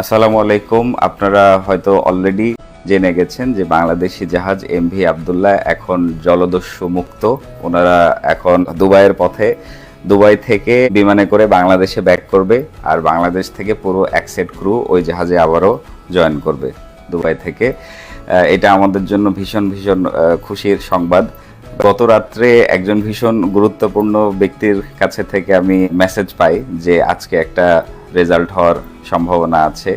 আসসালামু আলাইকুম। আপনারা হয়তো অলরেডি জেনে গেছেন যে বাংলাদেশি জাহাজ এম ভি আবদুল্লাহ এখন জলদস্যু মুক্ত। ওনারা এখন দুবাইয়ের পথে। দুবাই থেকে বিমানে করে বাংলাদেশে ব্যাক করবে আর বাংলাদেশ থেকে পুরো একসেট ক্রু ওই জাহাজে আবারও জয়েন করবে দুবাই থেকে। এটা আমাদের জন্য ভীষণ ভীষণ খুশির সংবাদ। গত রাত্রে একজন ভীষণ গুরুত্বপূর্ণ ব্যক্তির কাছে থেকে আমি মেসেজ পাই যে আজকে একটা রেজাল্ট হওয়ার সম্ভাবনা আছে।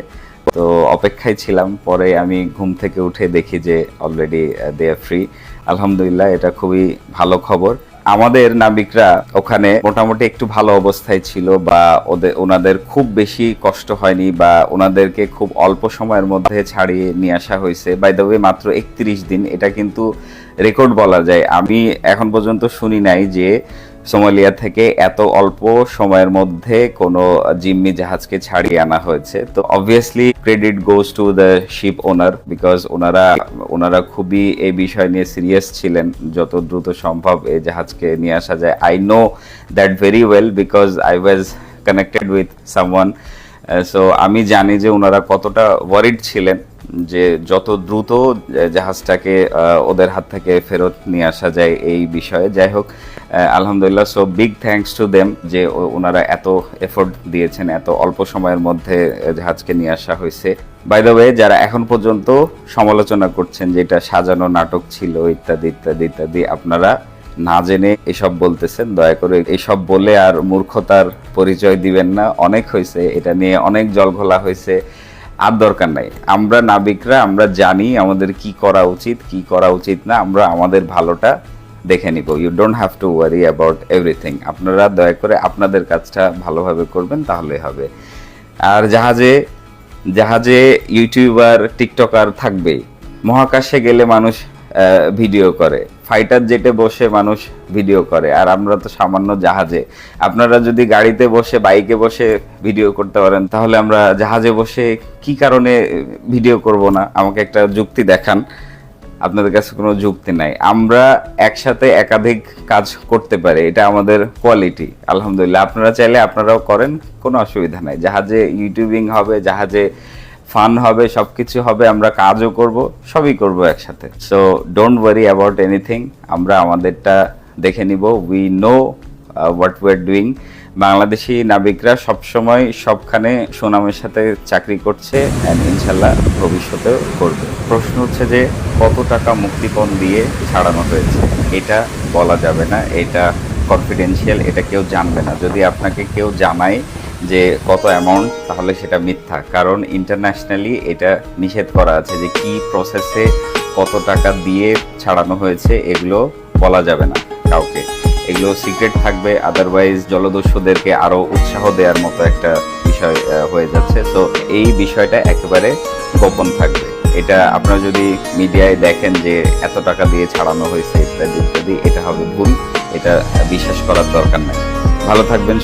তো অপেক্ষায় ছিলাম, পরে আমি ঘুম থেকে উঠে দেখি যে অলরেডি দে ফ্রি আলহামদুলিল্লাহ, এটা খুবই ভালো খবর। আমাদের নাবিকরা ওখানে মোটামুটি একটু ভালো অবস্থায় ছিল বা ওদের ওনাদের খুব বেশি কষ্ট হয়নি বা ওনাদেরকে খুব অল্প সময়ের মধ্যে ছাড়িয়ে নিয়ে আসা হয়েছে। বাই দ্য ওয়ে মাত্র একত্রিশ দিন। এটা কিন্তু রেকর্ড বলা যায়। আমি এখন পর্যন্ত শুনি নাই যে সোমালিয়া থেকে এত অল্প সময়ের মধ্যে কোনো জিম্মি জাহাজকে ছাড়িয়ে আনা হয়েছে। তো obviously credit goes to the ship owner because ওনারা ওনারা খুবই এই বিষয় নিয়ে সিরিয়াস ছিলেন, যত দ্রুত সম্ভব এই জাহাজকে নিয়ে আসা যায়। I know that very well because I was connected with someone so আমি জানি যে ওনারা কতটা ওয়ারিড ছিলেন যে যত দ্রুত জাহাজটাকে ওদের হাত থেকে ফেরত নিয়ে আসা যায় এই বিষয়ে। যাই হোক আলহামদুলিল্লাহ so big thanks to them যে ওনারা এত এফোর্ট দিয়েছেন, এত অল্প সময়ের মধ্যে জাহাজকে নিয়ে আসা হয়েছে। বাই দ্য ওয়ে যারা এখন পর্যন্ত সমালোচনা করছেন যে এটা সাজানো নাটক ছিল, ইত্যাদি ইত্যাদি ইত্যাদি, আপনারা না জেনে এসব বলতেছেন, দয়া করে এসব বলে আর মূর্খতার পরিচয় দিবেন না। অনেক হয়েছে, এটা নিয়ে অনেক জল ঘোলা হয়েছে, আর দরকার নাই। আমরা নাবিকরা, আমরা জানি আমাদের কি করা উচিত, কি করা উচিত না, আমরা আমাদের ভালোটা দেখে নিব। You don't have to worry about everything আপনারা দয়া করে আপনাদের কাজটা ভালোভাবে করবেন, তাহলে হবে। আর জাহাজে জাহাজে ইউটিউবার টিকটকার থাকবেই মহাকাশে গেলে মানুষ ভিডিও করে। ফাইটার জেটে বসে মানুষ ভিডিও করে। আর আমরা তো সামান্য জাহাজে। আপনারা যদি গাড়িতে বসে বাইকে বসে ভিডিও করতে পারেন, তাহলে আমরা জাহাজে বসে কি কারণে ভিডিও করব না? আমাকে একটা যুক্তি দেখান। আপনাদের কাছে কোনো যুক্তি নাই। আমরা একসাথে একাধিক কাজ করতে পারি, এটা আমাদের কোয়ালিটি আলহামদুলিল্লাহ, আপনারা চাইলে আপনারাও করেন, কোনো অসুবিধা নাই। জাহাজে ইউটিউবিং হবে জাহাজে ফান হবে সব কিছু হবে, আমরা কাজও করব, সবই করব একসাথে। So don't worry about anything আমরা আমাদেরটা দেখে নিব। We know what we are doing Bangladeshi নাবিকরা সবসময় সবখানে সুনামের সাথে চাকরি করছে অ্যান্ড ইনশাল্লাহ ভবিষ্যতেও করবে। প্রশ্ন হচ্ছে যে কত টাকা মুক্তিপণ দিয়ে ছাড়ানো হয়েছে? এটা বলা যাবে না, এটা কনফিডেন্সিয়াল এটা কেউ জানবে না। যদি আপনাকে কেউ জানায় যে কত অ্যামাউন্ট তাহলে সেটা মিথ্যা। কারণ ইন্টারন্যাশনালি এটা নিষেধ করা আছে যে কি প্রসেসে কত টাকা দিয়ে ছাড়ানো হয়েছে, এগুলো বলা যাবে না কাউকে। এগুলো সিক্রেট থাকবে আদারওয়াইজ জলদস্যুদেরকে আরও উৎসাহ দেওয়ার মতো একটা বিষয় হয়ে যাচ্ছে। তো এই বিষয়টা একেবারে গোপন থাকবে। এটা আপনারা যদি মিডিয়ায় দেখেন যে এত টাকা দিয়ে ছাড়ানো হয়েছে ইত্যাদি ইত্যাদি এটা হবে ভুল, এটা বিশ্বাস করার দরকার নাই। ভালো থাকবেন